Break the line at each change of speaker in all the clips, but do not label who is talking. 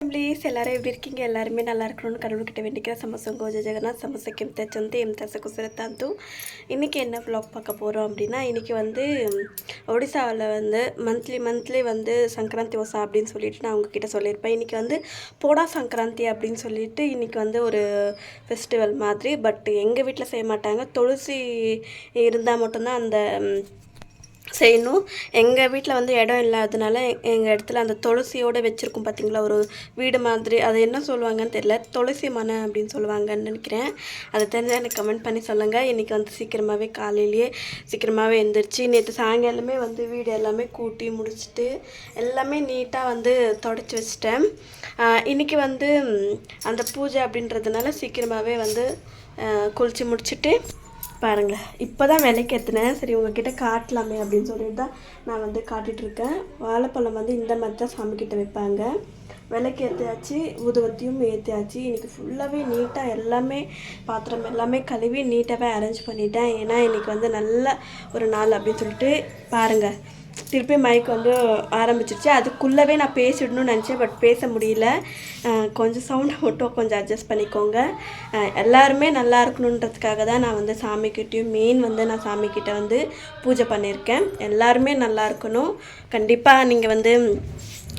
Families எல்லாரும் எப்படி இருக்கீங்க? எல்லாருமே நல்லா இருக்கணும்னு கடவுள்கிட்ட வேண்டிக்கிற சமசம் கோஜ ஜெகநாத் சமசக்கு எம் தச்சந்து எம் தச குசரத்தாந்து இன்றைக்கி என்ன vlog பார்க்க போகிறோம் அப்படின்னா இன்றைக்கி வந்து ஒடிசாவில் வந்து மந்த்லி மந்த்லி வந்து சங்கராந்தி ஓசா அப்படின்னு சொல்லிட்டு நான் உங்ககிட்ட சொல்லியிருப்பேன். இன்றைக்கி வந்து போடா சங்கராந்தி அப்படின்னு சொல்லிட்டு இன்றைக்கி வந்து ஒரு ஃபெஸ்டிவல் மாதிரி. பட் எங்கள் வீட்டில் செய்ய மாட்டாங்க. துளசி இருந்தால் மட்டும்தான் அந்த செய்யணும். எங்கள் வீட்டில் வந்து இடம் இல்லாததுனால எங்கள் இடத்துல அந்த துளசியோடு வச்சுருக்கோம் பார்த்தீங்களா ஒரு வீடு மாதிரி. அது என்ன சொல்லுவாங்கன்னு தெரியல. துளசி மனை அப்படின்னு சொல்லுவாங்கன்னு நினைக்கிறேன். அது தெரிஞ்சால் எனக்கு கமெண்ட் பண்ணி சொல்லுங்கள் இன்றைக்கி வந்து சீக்கிரமாகவே காலையிலேயே சீக்கிரமாகவே எழுந்திரிச்சு நேற்று சாயங்காலமே வந்து வீடு எல்லாமே கூட்டி முடிச்சுட்டு எல்லாமே நீட்டாக வந்து தொடச்சி வச்சிட்டேன். இன்றைக்கி வந்து அந்த பூஜை அப்படின்றதுனால சீக்கிரமாகவே வந்து குளித்து குளிச்சு முடிச்சுட்டு பாருங்களேன். இப்போ தான் விலைக்கு விலைக்கேற்றினேன் சரி உங்ககிட்ட காட்டலாமே அப்படின்னு சொல்லிட்டு தான் நான் வந்து காட்டிகிட்ருக்கேன் வாழைப்பழம் வந்து இந்த மாதிரி தான் சாமிக்கிட்ட வைப்பாங்க. விலைக்கு ஏற்றியாச்சு ஊதுவத்தியும் ஏற்றியாச்சு இன்றைக்கி ஃபுல்லாகவே நீட்டாக எல்லாமே பாத்திரம் எல்லாமே கழுவி நீட்டாகவே அரேஞ்ச் பண்ணிட்டேன். ஏன்னா இன்றைக்கி வந்து நல்ல ஒரு நாள் அப்படின்னு சொல்லிட்டு பாருங்கள் திருப்பி மைக் வந்து ஆரம்பிச்சிருச்சு. அதுக்குள்ளவே நான் பேசிடணும்னு நினச்சேன் பட் பேச முடியல. கொஞ்சம் சவுண்டை மட்டும் கொஞ்சம் அட்ஜஸ்ட் பண்ணிக்கோங்க. எல்லாருமே நல்லா இருக்கணுன்றதுக்காக தான் நான் வந்து சாமிக்கிட்டேயும் மெயின் வந்து நான் சாமிக்கிட்ட வந்து பூஜை பண்ணியிருக்கேன் எல்லாருமே நல்லா இருக்கணும். கண்டிப்பாக நீங்கள் வந்து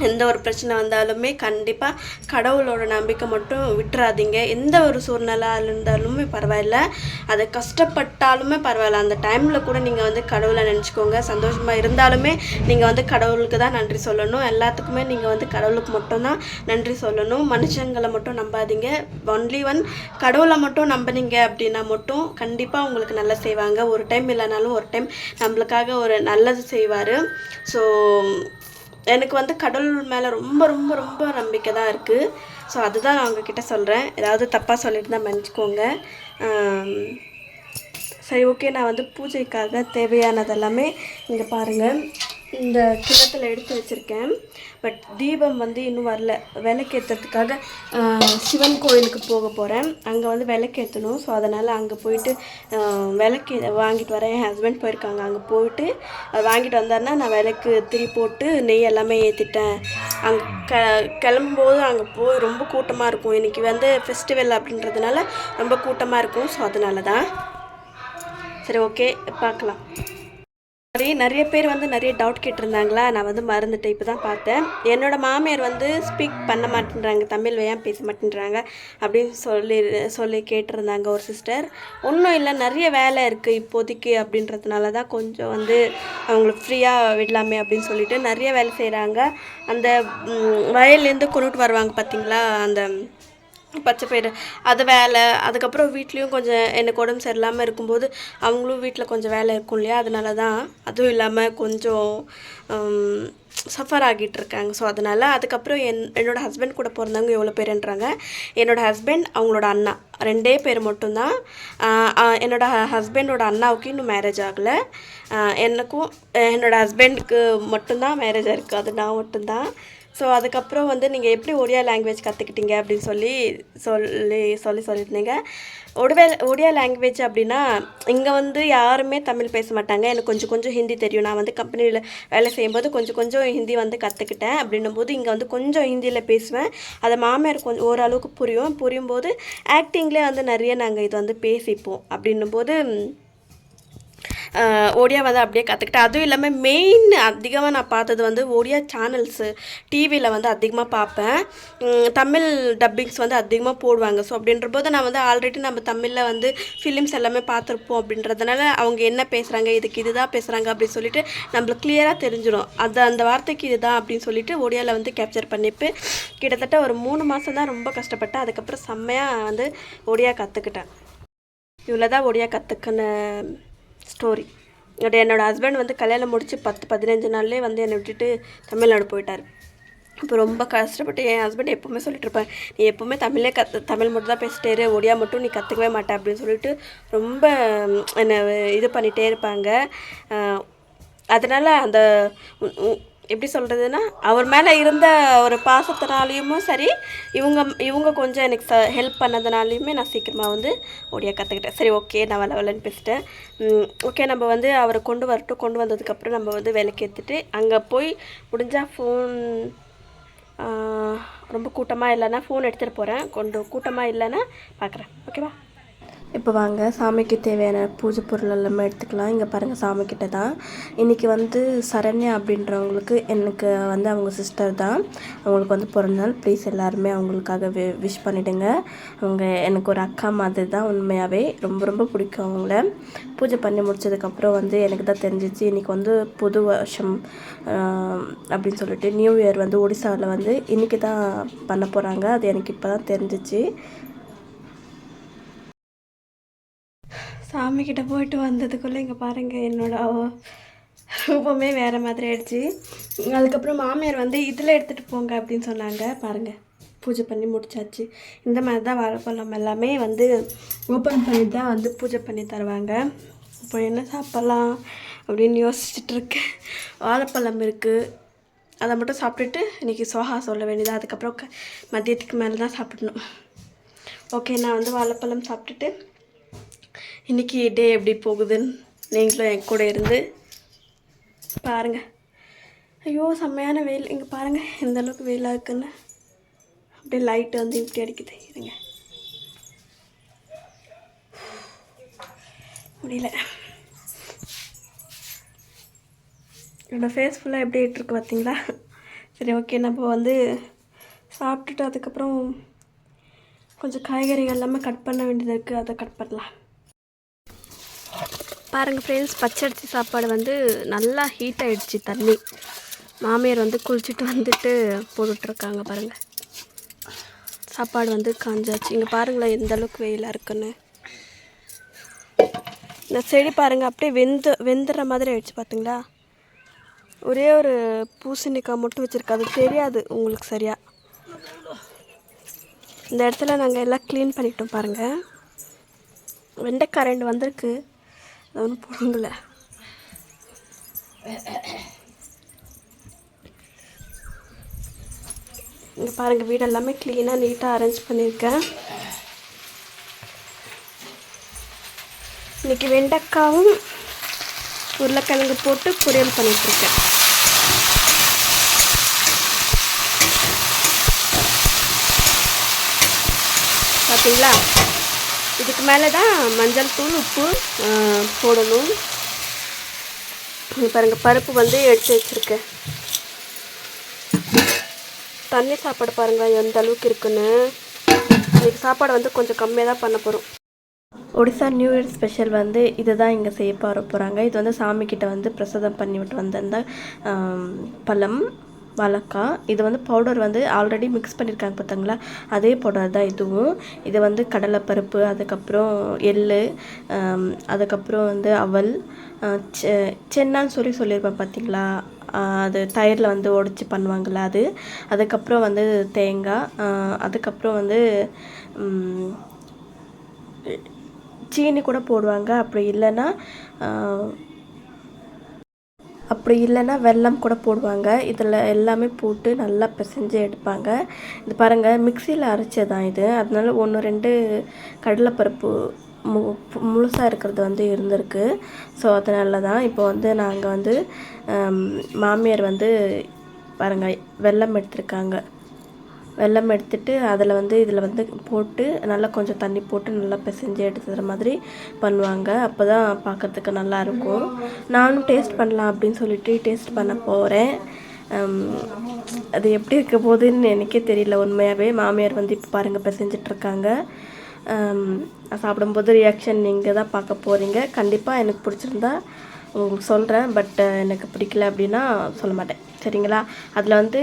எந்த ஒரு பிரச்சனை வந்தாலுமே கண்டிப்பாக கடவுளோட நம்பிக்கை மட்டும் விட்டுறாதீங்க. எந்த ஒரு சூழ்நிலை இருந்தாலுமே பரவாயில்ல. அதை கஷ்டப்பட்டாலுமே பரவாயில்ல. அந்த டைமில் கூட நீங்கள் வந்து கடவுளை நினச்சிக்கோங்க. சந்தோஷமாக இருந்தாலுமே நீங்கள் வந்து கடவுளுக்கு தான் நன்றி சொல்லணும். எல்லாத்துக்குமே நீங்கள் வந்து கடவுளுக்கு மட்டும்தான் நன்றி சொல்லணும். மனுஷங்களை மட்டும் நம்பாதீங்க. ஒன்லி ஒன் கடவுளை மட்டும் நம்பினீங்க அப்படின்னா மட்டும் கண்டிப்பாக உங்களுக்கு நல்லா செய்வாங்க. ஒரு டைம் இல்லைனாலும் ஒரு டைம் நம்மளுக்காக ஒரு நல்லது செய்வார். ஸோ எனக்கு வந்து கடவுள் மேலே ரொம்ப ரொம்ப ரொம்ப நம்பிக்கை தான் இருக்குது ஸோ அதுதான் நான் உங்ககிட்ட சொல்கிறேன் ஏதாவது தப்பாக சொல்லிட்டு தான் மன்னிச்சுக்கோங்க சரி ஓகே நான் வந்து பூஜைக்காக தேவையானது எல்லாமே இங்கே பாருங்கள் இந்த கிண்ணத்தில் எடுத்து வச்சுருக்கேன். பட் தீபம் வந்து இன்னும் வரல. விளக்கேற்றுறதுக்காக சிவன் கோயிலுக்கு போக போகிறேன் அங்கே வந்து விளக்கேற்றணும் ஸோ அதனால் அங்கே போயிட்டு விளக்கு வாங்கிட்டு வரேன். என் ஹஸ்பண்ட் போயிருக்காங்க. அங்கே போயிட்டு அது வாங்கிட்டு வந்தாருன்னா நான் விளக்கு திரி போட்டு நெய் எல்லாமே ஏற்றிட்டேன் அங்கே க கிளம்பும்போது அங்கே போய் ரொம்ப கூட்டமாக இருக்கும். இன்றைக்கி வந்து ஃபெஸ்டிவல் அப்படின்றதுனால ரொம்ப கூட்டமாக இருக்கும். ஸோ அதனால தான் சரி ஓகே பார்க்கலாம். சரி நிறைய பேர் வந்து நிறைய டவுட் கேட்டிருந்தாங்களா? நான் வந்து மறந்துட்டேன் இப்போ தான் பார்த்தேன். என்னோட மாமியார் வந்து ஸ்பீக் பண்ண மாட்டேன்றாங்க தமிழ் ஏன் பேச மாட்டேன்றாங்க அப்படின்னு சொல்லி சொல்லி கேட்டிருந்தாங்க ஒரு சிஸ்டர் ஒன்றும் இல்லை நிறைய வேலை இருக்குது இப்போதைக்கு அப்படின்றதுனால தான் கொஞ்சம் வந்து அவங்களுக்கு ஃப்ரீயாக விடலாமே அப்படின்னு சொல்லிட்டு நிறைய வேலை செய்கிறாங்க அந்த வயல்லேருந்து கொண்டுட்டு வருவாங்க பார்த்தீங்களா? அந்த பச்சை பயிறு அது வேலை. அதுக்கப்புறம் வீட்லேயும் கொஞ்சம் எனக்கு உடம்பு சரியில்லாமல் இருக்கும்போது அவங்களும் வீட்டில் கொஞ்சம் வேலை இருக்கும் இல்லையா? அதனால தான் அதுவும் இல்லாமல் கொஞ்சம் சஃபர் ஆகிட்டு இருக்காங்க. ஸோ அதனால் அதுக்கப்புறம் என் என்னோடய ஹஸ்பண்ட் கூட பிறந்தவங்க எவ்வளோ பேருன்றாங்க. என்னோடய ஹஸ்பண்ட் அவங்களோட அண்ணா. ரெண்டே பேர் மட்டும்தான். என்னோடய ஹஸ்பண்டோட அண்ணாவுக்கு இன்னும் மேரேஜ் ஆகலை. எனக்கும் என்னோடய ஹஸ்பண்டுக்கு மட்டும்தான் மேரேஜ் ஆயிருக்கு. அது நான் மட்டும்தான். ஸோ அதுக்கப்புறம் வந்து நீங்கள் எப்படி ஒடியா லாங்குவேஜ் கற்றுக்கிட்டீங்க அப்படின்னு சொல்லி சொல்லி சொல்லி சொல்லியிருந்தீங்க. ஒடுவே ஒடியா லாங்குவேஜ் அப்படின்னா இங்கே வந்து யாருமே தமிழ் பேச மாட்டாங்க. எனக்கு கொஞ்சம் கொஞ்சம் ஹிந்தி தெரியும். நான் வந்து கம்பெனியில் வேலை செய்யும்போது கொஞ்சம் கொஞ்சம் ஹிந்தி வந்து கற்றுக்கிட்டேன் அப்படின்னும் போது இங்கே வந்து கொஞ்சம் ஹிந்தியில் பேசுவேன். அதை மாமியார் கொஞ்சம் ஓரளவுக்கு புரியும். புரியும் போது ஆக்டிங்லேயே வந்து நிறைய நாங்கள் இது வந்து பேசிப்போம். அப்படின்னும் போது ஒடியாவை அப்படியே கற்றுக்கிட்டேன் அதுவும் இல்லாமல் மெயின் அதிகமாக நான் பார்த்தது வந்து ஒடியா சேனல்ஸு டிவியில் வந்து அதிகமாக பார்ப்பேன். தமிழ் டப்பிங்ஸ் வந்து அதிகமாக போடுவாங்க. ஸோ அப்படின்ற போது நான் வந்து ஆல்ரெடி நம்ம தமிழில் வந்து ஃபிலிம்ஸ் எல்லாமே பார்த்துருப்போம் அப்படின்றதுனால அவங்க என்ன பேசுகிறாங்க இதுக்கு இதுதான் பேசுகிறாங்க அப்படின்னு சொல்லிட்டு நம்மளுக்கு கிளியராக தெரிஞ்சிடும் அது அந்த வார்த்தைக்கு இதுதான் அப்படின்னு சொல்லிட்டு ஒடியாவில் வந்து கேப்சர் பண்ணிப்பு கிட்டத்தட்ட ஒரு மூணு மாதம் தான் ரொம்ப கஷ்டப்பட்டேன். அதுக்கப்புறம் செம்மையாக வந்து ஒடியா கற்றுக்கிட்டேன் இவ்வளோ தான் ஒடியா கற்றுக்கின ஸ்டோரி என்னோட என்னோடய ஹஸ்பண்ட் வந்து கல்யாணம் முடித்து பத்து பதினஞ்சு நாள்லேயே வந்து என்னை விட்டுட்டு தமிழ்நாடு போயிட்டார். இப்போ ரொம்ப கஷ்டப்பட்டு என் ஹஸ்பண்ட் எப்போவுமே சொல்லிட்டு இருப்பேன் நீ எப்போவுமே தமிழே கற்று தமிழ் மட்டும் தான் பேசிட்டே இரு ஒடியா மட்டும் நீ கற்றுக்கவே மாட்டேன் அப்படின்னு சொல்லிட்டு ரொம்ப என்னை இது பண்ணிகிட்டே இருப்பாங்க. அதனால் அந்த எப்படி சொல்கிறதுன்னா அவர் மேலே இருந்த ஒரு பாசத்தினாலையும் சரி இவங்க இவங்க கொஞ்சம் எனக்கு ச ஹெல்ப் பண்ணதுனாலையுமே நான் சீக்கிரமாக வந்து ஒடியா கற்றுக்கிட்டேன் சரி ஓகே நான் வள வளன்னு பேசிட்டேன். ஓகே நம்ம வந்து அவரை கொண்டு வரட்டும். கொண்டு வந்ததுக்கப்புறம் நம்ம வந்து வேலைக்கு ஏற்றுட்டு அங்கே போய் முடிஞ்சால் ஃபோன் ரொம்ப கூட்டமாக இல்லைன்னா ஃபோன் எடுத்துகிட்டு போகிறேன் கொண்டு கூட்டமாக இல்லைன்னா பார்க்குறேன் ஓகேவா இப்போ வாங்க சாமிக்கு தேவையான பூஜை பொருள் எல்லாமே எடுத்துக்கலாம். இங்கே பாருங்கள் சாமிக்கிட்ட தான். இன்றைக்கி வந்து சரண்யா அப்படின்றவங்களுக்கு எனக்கு வந்து அவங்க சிஸ்டர் தான். அவங்களுக்கு வந்து பிறந்த நாள் ப்ளீஸ் எல்லாருமே அவங்களுக்காக வி விஷ் பண்ணிவிடுங்க அவங்க எனக்கு ஒரு அக்கா மாதிரி தான் உண்மையாகவே ரொம்ப ரொம்ப பிடிக்கும் அவங்கள. பூஜை பண்ணி முடிச்சதுக்கப்புறம் வந்து எனக்கு தான் தெரிஞ்சிச்சு. இன்றைக்கி வந்து புது வருஷம் அப்படின்னு சொல்லிட்டு நியூ இயர் வந்து ஒடிசாவில் வந்து இன்றைக்கி தான் பண்ண போகிறாங்க அது எனக்கு இப்போ தான் தெரிஞ்சிச்சு. சாமிக்கிட்ட போயிட்டு வந்ததுக்குள்ளே இங்கே பாருங்கள் என்னோட ரூபமே வேறு மாதிரி ஆயிடுச்சு. அதுக்கப்புறம் மாமியார் வந்து இதில் எடுத்துகிட்டு போங்க அப்படின்னு சொன்னாங்க. பாருங்கள் பூஜை பண்ணி முடிச்சாச்சு. இந்த மாதிரி தான் வாழைப்பழம் எல்லாமே வந்து ஓப்பன் பண்ணி தான் வந்து பூஜை பண்ணி தருவாங்க. இப்போ என்ன சாப்பிட்லாம் அப்படின்னு யோசிச்சுட்ருக்கேன் வாழைப்பழம் இருக்குது அதை மட்டும் சாப்பிட்டுட்டு இன்றைக்கி சோஹா சொல்ல வேண்டியதாக அதுக்கப்புறம் க- மதியத்துக்கு மேலே தான் சாப்பிடணும். ஓகே நான் வந்து வாழைப்பழம் சாப்பிட்டுட்டு இன்றைக்கி டே எப்படி போகுதுன்னு நீங்களும் என் கூட இருந்து பாருங்கள் ஐயோ செம்மையான வெயில். இங்கே பாருங்கள் எந்த அளவுக்கு வெயிலாக இருக்குன்னு. அப்படியே லைட்டு வந்து இப்படி அடிக்குது. இருங்க. முடியல. என்னோடய ஃபேஸ் ஃபுல்லாக எப்படி இருக்கு பார்த்தீங்களா சரி ஓகே நம்ம வந்து சாப்பிட்டுட்டு அதுக்கப்புறம் கொஞ்சம் காய்கறிகள் எல்லாமே கட் பண்ண வேண்டியது இருக்குது அதை கட் பண்ணலாம். பாருங்கள் ஃப்ரெண்ட்ஸ் பச்சரிசி சாப்பாடு வந்து நல்லா ஹீட் ஆகிடுச்சு தண்ணி. மாமியார் வந்து குளிச்சுட்டு வந்துட்டு போட்டுட்ருக்காங்க பாருங்கள் சாப்பாடு வந்து காஞ்சாச்சு. இங்கே பாருங்களேன் எந்த அளவுக்கு வெயிலாக இருக்குன்னு. இந்த செடி பாருங்கள் அப்படியே வெந்து வெந்துடுற மாதிரி ஆயிடுச்சு பார்த்தீங்களா ஒரே ஒரு பூசணிக்காய் மட்டும் வச்சுருக்கு. அது தெரியாது உங்களுக்கு சரியாக இந்த இடத்துல நாங்கள் எல்லாம் க்ளீன் பண்ணிட்டோம் பாருங்கள் வெண்டைக்காய் ரெண்டு வந்திருக்கு. ஒன்றும் பிடுங்கல இங்கே பாருங்கள் வீடு எல்லாமே க்ளீனாக நீட்டாக அரேஞ்ச் பண்ணியிருக்கேன். இன்னைக்கு வெண்டைக்காவும் உருளைக்கிழங்கு போட்டு பொரியல் பண்ணிகிட்ருக்கேன் பார்த்தீங்களா இதுக்கு மேலே தான் மஞ்சள் தூள் உப்பு போடணும். பாருங்கள் பாருங்க பருப்பு வந்து எடுத்து வச்சுருக்கேன். தண்ணி சாப்பாடு பாருங்கள் எந்த அளவுக்கு இருக்குன்னு. இன்னைக்கு சாப்பாடு வந்து கொஞ்சம் கம்மியாக தான் பண்ண போகிறோம் ஒடிசா நியூ இயர் ஸ்பெஷல் வந்து இதை தான் இங்கே செய்ய போகிற போகிறாங்க இது வந்து சாமிக்கிட்ட வந்து பிரசாதம் பண்ணிவிட்டு வந்திருந்த பழம். வழக்கம் இது வந்து பவுடர் வந்து ஆல்ரெடி மிக்ஸ் பண்ணியிருக்காங்க பார்த்தாங்களா அதே பவுடர் தான் இதுவும். இது வந்து கடலைப்பருப்பு அதுக்கப்புறம் எள் அதுக்கப்புறம் வந்து அவல் சென்னான்னு சொல்லி சொல்லியிருப்பேன் பார்த்தீங்களா அது தயிரில் வந்து உடச்சி பண்ணுவாங்கள்ல அது. அதுக்கப்புறம் வந்து தேங்காய் அதுக்கப்புறம் வந்து சீனி கூட போடுவாங்க. அப்படி இல்லைன்னா அப்படி இல்லைன்னா வெல்லம் கூட போடுவாங்க. இதில் எல்லாமே போட்டு நல்லா பிசைஞ்சு எடுப்பாங்க. இது பாருங்கள் மிக்சியில் அரைச்சதான் இது. அதனால ஒன்று ரெண்டு கடலைப்பருப்பு மு முழுசாக இருக்கிறது வந்து இருந்திருக்கு. ஸோ அதனால தான் இப்போ வந்து நாங்கள் வந்து மாமியார் வந்து பாருங்கள் வெல்லம் எடுத்திருக்காங்க. வெல்லம் எடுத்துட்டு அதில் வந்து இதில் வந்து போட்டு நல்லா கொஞ்சம் தண்ணி போட்டு நல்லா பிசைஞ்சு எடுத்துகிற மாதிரி பண்ணுவாங்க. அப்போ தான் பார்க்கறதுக்கு நல்லா இருக்கும். நானும் டேஸ்ட் பண்ணலாம் அப்படின்னு சொல்லிட்டு டேஸ்ட் பண்ண போகிறேன் அது எப்படி இருக்க போகுதுன்னு எனக்கே தெரியல உண்மையாகவே மாமியார் வந்து இப்போ பாருங்கள் பிசைஞ்சிட்ருக்காங்க சாப்பிடும்போது ரியாக்ஷன் நீங்கள் தான் பார்க்க போகிறீங்க கண்டிப்பாக எனக்கு பிடிச்சிருந்தா உங்களுக்கு சொல்கிறேன் பட் எனக்கு பிடிக்கல அப்படின்னா சொல்ல மாட்டேன். சரிங்களா? அதில் வந்து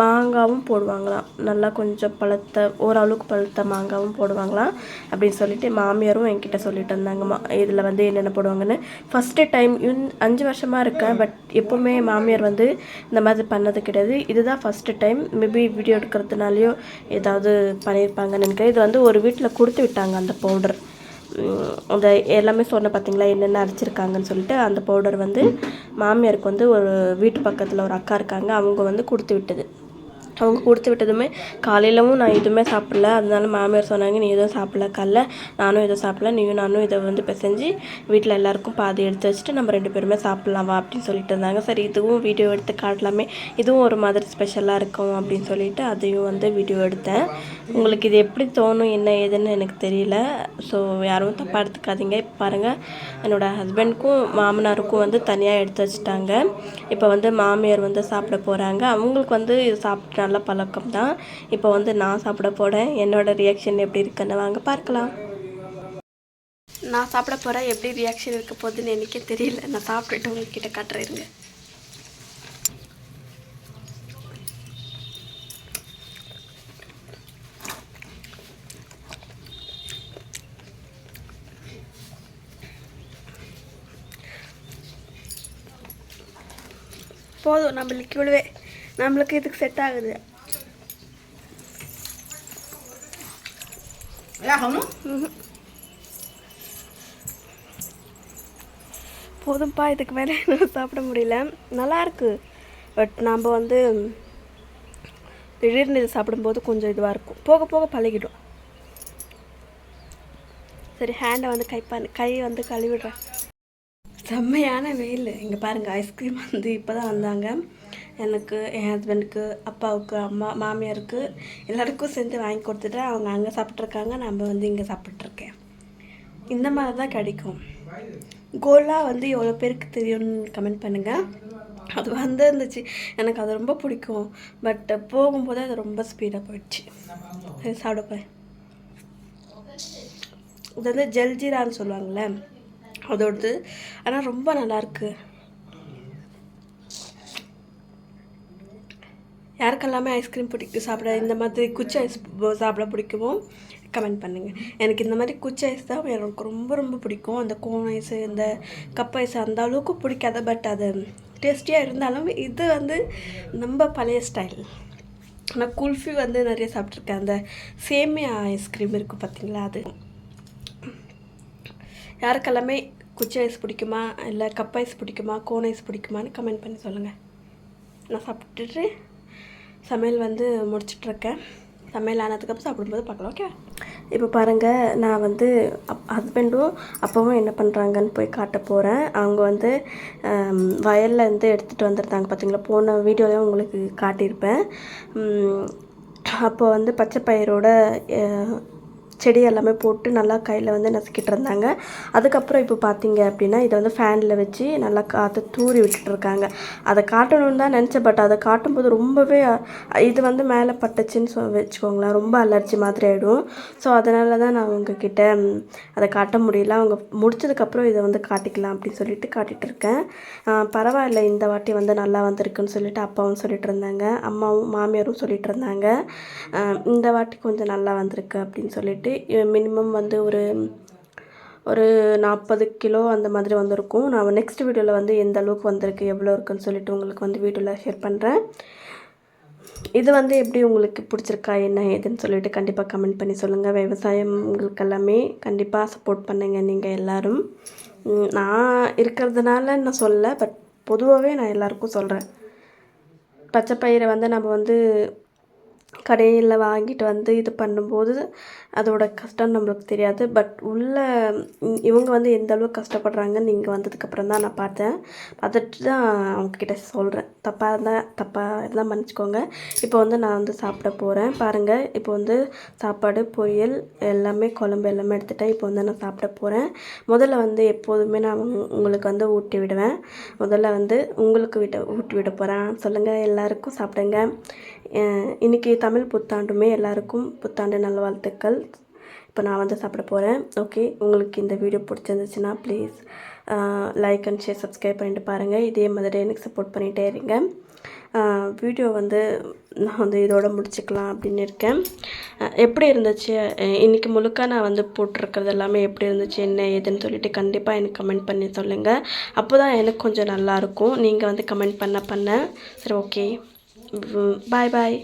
மாங்காவும் போடுவாங்களாம். நல்லா கொஞ்சம் பழுத்த ஓரளவுக்கு பழுத்த மாங்காவும் போடுவாங்களாம் அப்படின்னு சொல்லிட்டு மாமியாரும் என்கிட்ட சொல்லிட்டு இருந்தாங்க மா இதில் வந்து என்னென்ன போடுவாங்கன்னு ஃபஸ்ட்டு டைம் இன் அஞ்சு வருஷமாக இருக்கேன் பட் எப்போவுமே மாமியார் வந்து இந்த மாதிரி பண்ணது கிடையாது. இதுதான் ஃபஸ்ட்டு டைம் மேபி வீடியோ எடுக்கிறதுனாலையோ ஏதாவது பண்ணியிருப்பாங்கன்னு நினைக்கிறேன். இது வந்து ஒரு வீட்டில் கொடுத்து விட்டாங்க அந்த பவுடர் அந்த எல்லாமே சொன்ன பார்த்தீங்களா என்னென்ன அரைச்சிருக்காங்கன்னு சொல்லிட்டு அந்த பவுடர் வந்து மாமியாருக்கு வந்து ஒரு வீட்டு பக்கத்தில் ஒரு அக்கா இருக்காங்க அவங்க வந்து கொடுத்து விட்டது. அவங்க கொடுத்து விட்டதுமே காலையிலவும் நான் எதுவுமே சாப்பிடல. அதனால மாமியார் சொன்னாங்க நீ எதுவும் சாப்பிடல காலைல நானும் எதுவும் சாப்பிடல நீயும் நானும் இதை வந்து பிசைஞ்சு வீட்டில் எல்லாருக்கும் பாதி எடுத்து வச்சுட்டு நம்ம ரெண்டு பேருமே சாப்பிட்லாம் வா அப்படின்னு சொல்லிட்டு இருந்தாங்க. சரி இதுவும் வீடியோ எடுத்து காட்டலாமே. இதுவும் ஒரு மாதிரி ஸ்பெஷலாக இருக்கும் அப்படின்னு சொல்லிட்டு அதையும் வந்து வீடியோ எடுத்தேன். உங்களுக்கு இது எப்படி தோணும் என்ன ஏதுன்னு எனக்கு தெரியல. ஸோ யாரும் தப்பாக எடுத்துக்காதீங்க. இப்போ பாருங்கள் என்னோடய ஹஸ்பண்ட்க்கும் மாமனாருக்கும் வந்து தனியாக எடுத்து வச்சுட்டாங்க. இப்போ வந்து மாமியார் வந்து சாப்பிட போகிறாங்க அவங்களுக்கு வந்து இது சாப்பிட்டு நல்ல பழக்கம் தான் இப்போ வந்து நான் சாப்பிட போகிறேன் என்னோட ரியாக்ஷன் எப்படி இருக்குன்னு வாங்க பார்க்கலாம். நான் சாப்பிட போகிறேன் எப்படி ரியாக்ஷன் இருக்க போகுதுன்னு எனக்கே தெரியல. நான் சாப்பிட்டுட்டு உங்ககிட்ட காட்டுறேன் போதும் நம்மளுக்கு லிக்விடுவே நம்மளுக்கு இதுக்கு செட் ஆகுது. போதும்ப்பா இதுக்கு மேலே என்னால் சாப்பிட முடியல. நல்லா இருக்கு. பட் நாம் வந்து திடீர்னு இது சாப்பிடும்போது கொஞ்சம் இதுவாக இருக்கும். போக போக பழகிடும். சரி ஹேண்டை வந்து கை கை வந்து கழுவிடுறேன். செம்மையான வெயில். இங்கே பாருங்கள் ஐஸ்கிரீம் வந்து இப்போ தான் வந்தாங்க. எனக்கு என் ஹஸ்பண்டுக்கு அப்பாவுக்கு அம்மா மாமியாருக்கு எல்லாருக்கும் சேர்ந்து வாங்கி கொடுத்துட்டு அவங்க அங்கே சாப்பிட்ருக்காங்க நம்ம வந்து இங்கே சாப்பிட்ருக்கேன் இந்த மாதிரி தான் கிடைக்கும். கோலா வந்து எவ்வளோ பேருக்கு தெரியும்னு கமெண்ட் பண்ணுங்கள் அது வந்து இருந்துச்சு எனக்கு அது ரொம்ப பிடிக்கும். பட் போகும்போது அது ரொம்ப ஸ்பீடாக போயிடுச்சு. சரி சாப்பிட இது வந்து ஜல்ஜீரான்னு சொல்லுவாங்கள்ல அதோடது ஆனால் ரொம்ப நல்லாயிருக்கு யாருக்கெல்லாமே ஐஸ்கிரீம் பிடிக்கும் சாப்பிட இந்த மாதிரி குச்சி ஐஸ் சாப்பிட பிடிக்குமோ கமெண்ட் பண்ணுங்கள் எனக்கு இந்த மாதிரி குச்சி ஐஸ் தான் எனக்கு ரொம்ப ரொம்ப பிடிக்கும். அந்த கோன் ஐஸு இந்த கப் ஐஸ் அந்த அளவுக்கு பிடிக்காது. பட் அது டேஸ்டியாக இருந்தாலும் இது வந்து நம்ம பழைய ஸ்டைல் ஆனால் குல்ஃபி வந்து நிறைய சாப்பிட்ருக்கேன் அந்த சேமியா ஐஸ்கிரீம் இருக்குது பார்த்தீங்களா அது. யாருக்கெல்லாமே குச்சி ஐஸ் பிடிக்குமா? இல்லை கப் ஐஸ் பிடிக்குமா? கோன் ஐஸ் பிடிக்குமான்னு கமெண்ட் பண்ணி சொல்லுங்கள் நான் சாப்பிட்டுட்டு சமையல் வந்து முடிச்சிட்ருக்கேன் சமையல் ஆனதுக்கப்புறம் சாப்பிடும்போது பார்க்கலாம் ஓகே இப்போ பாருங்கள் நான் வந்து அப் ஹஸ்பண்டும் அப்பாவும் என்ன பண்ணுறாங்கன்னு போய் காட்ட போகிறேன் அவங்க வந்து வயலில் இருந்து எடுத்துகிட்டு வந்திருந்தாங்க பார்த்தீங்களா போன வீடியோலையும் உங்களுக்கு காட்டியிருப்பேன். அப்போ வந்து பச்சை பயிரோட செடி எல்லாமே போட்டு நல்லா கையில் வந்து நசுக்கிட்டு இருந்தாங்க. அதுக்கப்புறம் இப்போ பார்த்தீங்க அப்படின்னா இதை வந்து ஃபேனில் வச்சு நல்லா காற்று தூரி விட்டுட்டு இருக்காங்க. அதை காட்டணும்னு தான் நினச்சேன் பட் அதை காட்டும்போது ரொம்பவே இது வந்து மேலே பட்டுச்சுன்னு சொ வச்சுக்கோங்களேன். ரொம்ப அலர்ஜி மாதிரி ஆகிடும் ஸோ அதனால தான் நான் அவங்கக்கிட்ட அதை காட்ட முடியல. அவங்க முடிச்சதுக்கப்புறம் இதை வந்து காட்டிக்கலாம் அப்படின்னு சொல்லிட்டு காட்டிகிட்டு இருக்கேன். பரவாயில்ல. இந்த வாட்டி வந்து நல்லா வந்திருக்குன்னு சொல்லிட்டு அப்பாவும் சொல்லிட்டு இருந்தாங்க. அம்மாவும் மாமியாரும் சொல்லிட்டு இருந்தாங்க. இந்த வாட்டி கொஞ்சம் நல்லா வந்திருக்கு அப்படின்னு சொல்லிட்டு மினிமம் வந்து ஒரு ஒரு நாற்பது கிலோ அந்த மாதிரி வந்திருக்கும். நான் நெக்ஸ்ட் வீடியோவில் வந்து எந்த அளவுக்கு வந்திருக்கு எவ்வளோ இருக்குன்னு சொல்லிட்டு உங்களுக்கு வந்து வீடியோவில் ஷேர் பண்ணுறேன் இது வந்து எப்படி உங்களுக்கு பிடிச்சிருக்கா என்ன ஏதுன்னு சொல்லிட்டு கண்டிப்பாக கமெண்ட் பண்ணி சொல்லுங்கள் விவசாயம் உங்களுக்கு எல்லாமே கண்டிப்பாக சப்போர்ட் பண்ணுங்கள் நீங்கள் எல்லோரும். நான் இருக்கிறதுனால நான் சொல்லலை பட் பொதுவாகவே நான் எல்லாருக்கும் சொல்கிறேன் பச்சை பயிரை வந்து நம்ம வந்து கடையில் வாங்கிட்டு வந்து இது பண்ணும்போது அதோட கஷ்டம் நம்மளுக்கு தெரியாது. பட் உள்ளே இவங்க வந்து எந்த அளவுக்கு கஷ்டப்படுறாங்கன்னு நீங்கள் வந்ததுக்கப்புறம் தான் நான் பார்த்தேன். பார்த்துட்டு தான் அவங்கக்கிட்ட சொல்கிறேன் தப்பாக இருந்தால் தப்பாக இருந்தால் மன்னிச்சிக்கோங்க. இப்போ வந்து நான் வந்து சாப்பிட போகிறேன் பாருங்கள் இப்போ வந்து சாப்பாடு பொரியல் எல்லாமே குழம்பு எல்லாமே எடுத்துட்டேன். இப்போ வந்து நான் சாப்பிட போகிறேன் முதல்ல வந்து எப்போதுமே நான் உங்களுக்கு வந்து ஊட்டி விடுவேன். முதல்ல வந்து உங்களுக்கு விட ஊட்டி விட போகிறேன் சொல்லுங்கள் எல்லாருக்கும் சாப்பிடுங்க. இன்றைக்கி தமிழ் புத்தாண்டுமே எல்லாருக்கும் புத்தாண்டு நல்வாழ்த்துக்கள். இப்போ நான் வந்து சாப்பிட போகிறேன் ஓகே உங்களுக்கு இந்த வீடியோ பிடிச்சிருந்துச்சுன்னா please like and share subscribe பண்ணிட்டு பாருங்கள் இதே மாதிரி எனக்கு சப்போர்ட் பண்ணிகிட்டே இருங்க. வீடியோ வந்து நான் வந்து இதோட முடிச்சுக்கலாம் அப்படின்னு இருக்கேன். எப்படி இருந்துச்சு? இன்றைக்கி முழுக்க நான் வந்து போட்டிருக்கிறது எல்லாமே எப்படி இருந்துச்சு? என்ன ஏதுன்னு சொல்லிட்டு கண்டிப்பாக எனக்கு கமெண்ட் பண்ணி சொல்லுங்கள் அப்போ தான் எனக்கு கொஞ்சம் நல்லாயிருக்கும் நீங்கள் வந்து கமெண்ட் பண்ண பண்ண. சரி ஓகே. பாய் பாய்